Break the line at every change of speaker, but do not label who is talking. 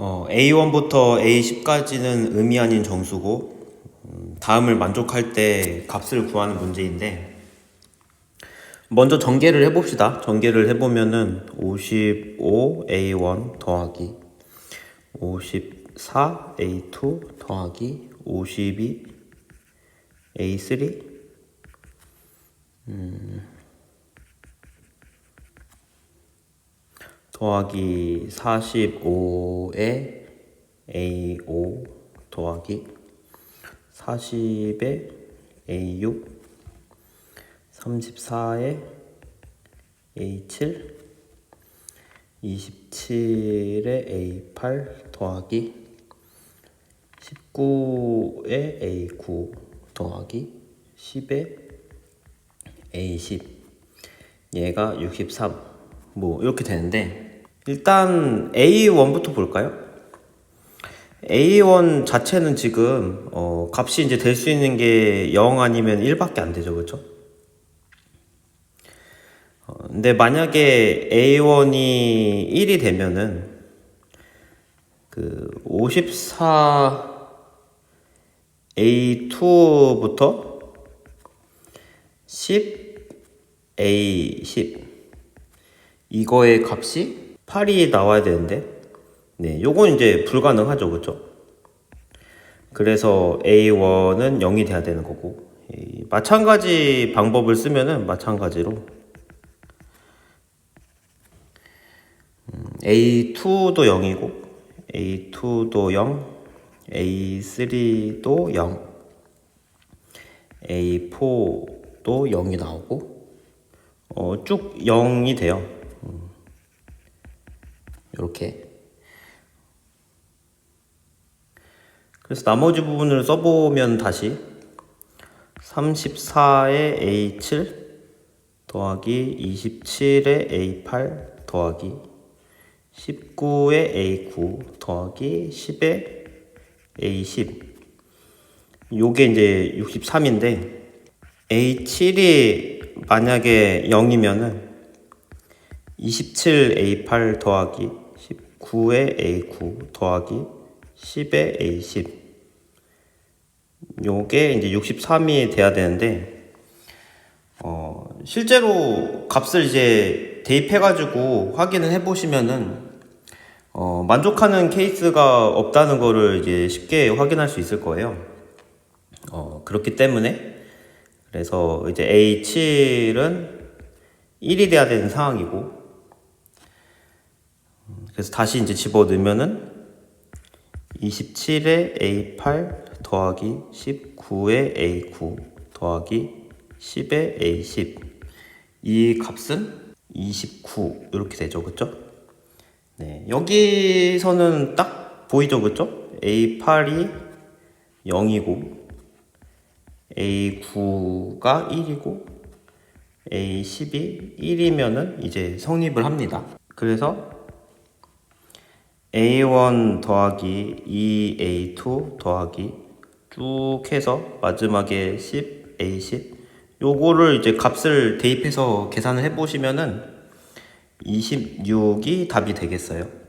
어, A1부터 A10까지는 의미 아닌 정수고 음, 다음을 만족할 때 값을 구하는 문제인데 먼저 전개를 해봅시다. 전개를 해보면은 55A1 더하기 54A2 더하기 52A3 더하기 45에 A5 더하기 40에 A6 34에 A7 27에 A8 더하기 19에 A9 더하기 10에 A10 얘가 63 뭐 이렇게 되는데 일단 A1부터 볼까요? A1 자체는 지금 어, 값이 이제 될 수 있는 게 0 아니면 1밖에 안 되죠, 그렇죠? 어, 근데 만약에 A1이 1이 되면은 그 54 A2부터 10 A10 이거의 값이 8이 나와야 되는데 네, 요건 이제 불가능하죠. 그죠? 그래서 A1은 0이 돼야 되는 거고 이 마찬가지 방법을 쓰면은 마찬가지로 음, A2도 0이고 A2도 0 A3도 0 A4도 0이 나오고 어, 쭉 0이 돼요. 이렇게. 그래서 나머지 부분을 써보면 다시 34에 A7 더하기 27에 A8 더하기 19에 A9 더하기 10에 A10 요게 이제 63인데 A7이 만약에 0이면은 27A8 더하기 19에 A9 더하기 10에 A10 요게 이제 63이 돼야 되는데 어 실제로 값을 이제 대입해 가지고 확인을 해 보시면은 어 만족하는 케이스가 없다는 거를 이제 쉽게 확인할 수 있을 거예요. 어 그렇기 때문에 그래서 이제 A7은 1이 돼야 되는 상황이고 그래서 다시 이제 집어 넣으면은 27에 A8 더하기 19에 A9 더하기 10에 A10 이 값은 29 이렇게 되죠. 그쵸? 네. 여기서는 딱 보이죠. 그쵸? A8이 0이고 A9가 1이고 A10이 1이면은 이제 성립을 합니다. 그래서 A1 더하기 2A2 더하기 쭉 해서 마지막에 10, A10 요거를 이제 값을 대입해서 계산을 해보시면은 26이 답이 되겠어요.